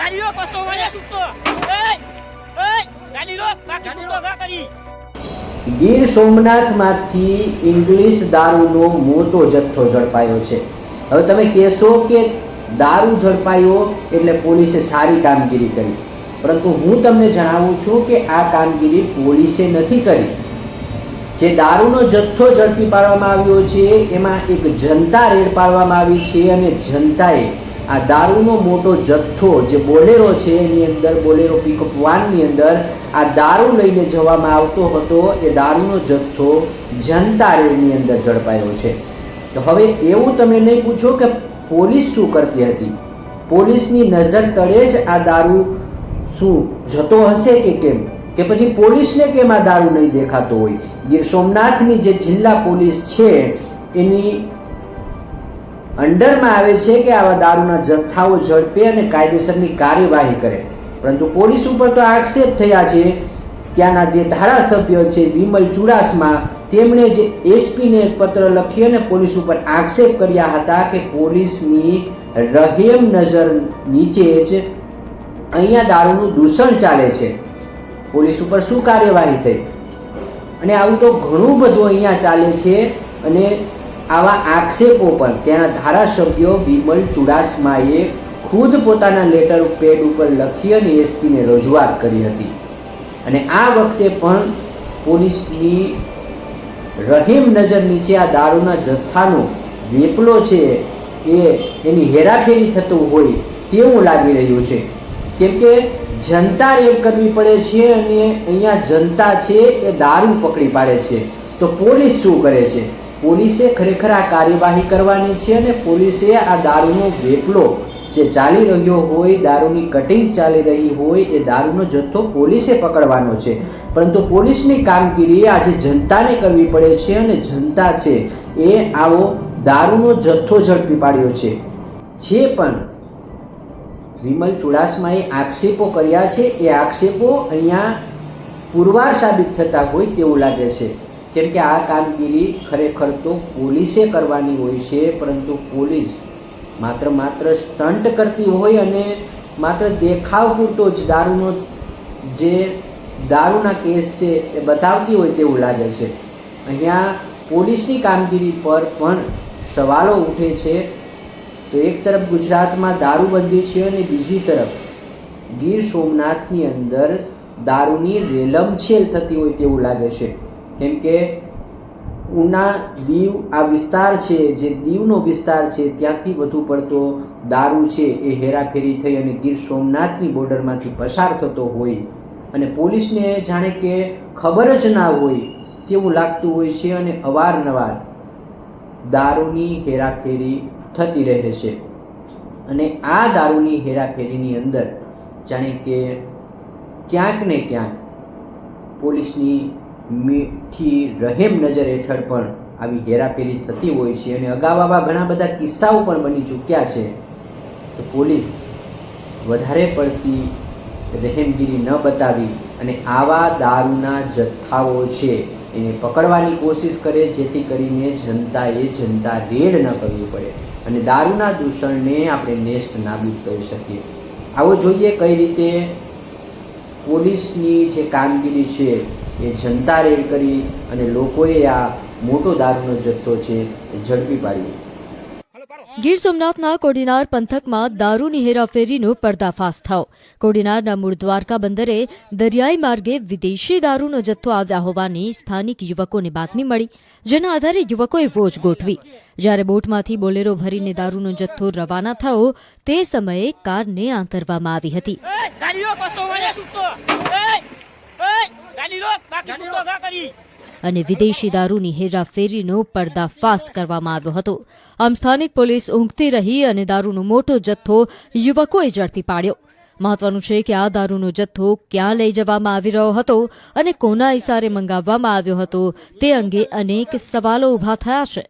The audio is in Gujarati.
ગાડી રોક બસો વાળે છૂટતો એય એય ગાડી રોક બાકી છૂટતો ઘા કરી. ગીર સોમનાથમાંથી ઇંગ્લિશ દારૂનો મોટો જથ્થો ઝડપાયો છે. હવે તમે કહેશો કે દારૂ ઝડપાયો એટલે પોલીસે સારી કામગીરી કરી. પરંતુ હું તમને જણાવું છું કે આ કામગીરી પોલીસે નથી કરી. જે દારૂનો જથ્થો ઝડપી પાડવામાં આવ્યો છે એમાં એક જનતા રેડ પાડવામાં આવી છે અને જનતાએ આ દારૂનો મોટો જથ્થો જે બોલેરો છે એની અંદર, બોલેરો પિકઅપ વાનની અંદર, આ દારૂ લઈને જવામાં આવતો હતો, એ દારૂનો જથ્થો જનતા રેલની અંદર ઝડપાયો છે. તો હવે એવું તમે નહીં પૂછો કે પોલીસ શું કરતી હતી. પોલીસની નજર તળે જ આ દારૂ શું જતો હશે કે કેમ? કે પછી પોલીસને કેમ આ દારૂ નહીં દેખાતો હોય? ગીર સોમનાથની જે જિલ્લા પોલીસ છે, એની અંડરમાં આવે છે કે આવા દારૂના જથ્થાઓ ઝડપે અને કાયદેસરની કાર્યવાહી કરે. પરંતુ પોલીસ ઉપર તો આક્ષેપ થયા છે. ત્યાંના જે ધારાસભ્ય છે વિમલ ચુડાસમા, તેમણે જે એસપીને પત્ર લખી અને પોલીસ ઉપર આક્ષેપ કર્યા હતા કે પોલીસની રહેમ નજર નીચે જ અહીંયા દારૂનું દૂષણ ચાલે છે. પોલીસ ઉપર શું કાર્યવાહી થઈ? અને આવું તો ઘણું બધું અહીંયા ચાલે છે અને આવા આક્ષેપો પણ ત્યાંના ધારાસભ્યો વિમલ ચુડાસમાએ ખુદ પોતાના લેટર પેડ ઉપર લખી અને એસપીને રજૂઆત કરી હતી. અને આ વખતે પણ પોલીસની રહીમ નજર નીચે આ દારૂના જથ્થાનો વેપલો છે એ એની હેરાફેરી થતું હોય તેવું લાગી રહ્યું છે. કેમ કે જનતા રેડ કરવી પડે છે અને અહીંયા જનતા છે એ દારૂ પકડી પાડે છે. તો પોલીસ શું કરે છે? પોલીસે ખરેખર આ કાર્યવાહી કરવાની છે અને પોલીસે આ દારૂનો વેપલો જે ચાલી રહ્યો હોય, દારૂની કટિંગ ચાલી રહી હોય, એ દારૂનો જથ્થો પોલીસે પકડવાનો છે. પરંતુ પોલીસની કામગીરી આજે જનતાને કરવી પડે છે અને જનતા છે એ આવો દારૂનો જથ્થો ઝડપી પાડ્યો છે. જે પણ વિમલ ચુડાસમાએ આક્ષેપો કર્યા છે, એ આક્ષેપો અહીંયા પુરવાર સાબિત થતા હોય તેવું લાગે છે. કેમ કે આ કામગીરી ખરેખર તો પોલીસે કરવાની હોય છે, પરંતુ પોલીસ માત્ર માત્ર સ્ટન્ટ કરતી હોય અને માત્ર દેખાવ પૂરતો જ દારૂનો જે દારૂના કેસ છે એ બતાવતી હોય તેવું લાગે છે. અહીંયા પોલીસની કામગીરી પર પણ સવાલો ઉઠે છે. તો એક તરફ ગુજરાતમાં દારૂબંધી છે અને બીજી તરફ ગીર સોમનાથની અંદર દારૂની રેલમછેલ થતી હોય તેવું લાગે છે. કેમ કે ઉના દીવ આ વિસ્તાર છે, જે દીવનો વિસ્તાર છે, ત્યાંથી વધુ પડતો દારૂ છે એ હેરાફેરી થઈ અને ગીર સોમનાથની બોર્ડરમાંથી પસાર થતો હોય. અને પોલીસને જાણે કે ખબર જ ના હોય તેવું લાગતું હોય છે અને અવારનવાર દારૂની હેરાફેરી થતી રહે છે. અને આ દારૂની હેરાફેરીની અંદર જાણે કે ક્યાંક ને ક્યાંક પોલીસની મીઠી રહેમ નજર હેઠળ પણ આવી હેરાફેરી થતી હોય છે અને અગાઉ આવા ઘણા બધા કિસ્સાઓ પણ બની ચૂક્યા છે. તો પોલીસ વધારે પડતી રહેમગીરી ન બતાવી અને આવા દારૂના જથ્થાઓ છે એને પકડવાની કોશિશ કરે જેથી કરીને જનતાએ જનતા રેડ ન કરવી પડે અને દારૂના દૂષણને આપણે નેસ્ટ નાબૂદ કરી શકીએ. આવો જોઈએ કઈ રીતે પોલીસની જે કામગીરી છે એ જનતા રેડ કરી અને લોકોએ આ મોટો દારૂનો જથ્થો છે એ ઝડપી પાડ્યો. ગીર સોમનાથના કોડીનાર પંથકમાં દારૂની હેરાફેરીનો પર્દાફાશ થયો. કોડીનારના મૂળ દ્વારકા બંદરે દરિયાઈ માર્ગે વિદેશી દારૂનો જથ્થો આવ્યા હોવાની સ્થાનિક યુવકોને બાતમી મળી જેના આધારે યુવકોએ વોચ ગોઠવી. જ્યારે બોટમાંથી બોલેરો ભરીને દારૂનો જથ્થો રવાના થયો તે સમયે કારને આંતરવામાં આવી હતી. અને વિદેશી દારૂની હેરાફેરીનો પર્દાફાશ કરવામાં આવ્યો હતો. આમ સ્થાનિક પોલીસ ઊંઘતી રહી અને દારૂનો મોટો જથ્થો યુવકોએ ઝડપી પાડ્યો. મહત્વનું છે કે આ દારૂનો જથ્થો ક્યાં લઈ જવામાં આવી રહ્યો હતો અને કોના ઇશારે મંગાવવામાં આવ્યો હતો તે અંગે અનેક સવાલો ઊભા થયા છે.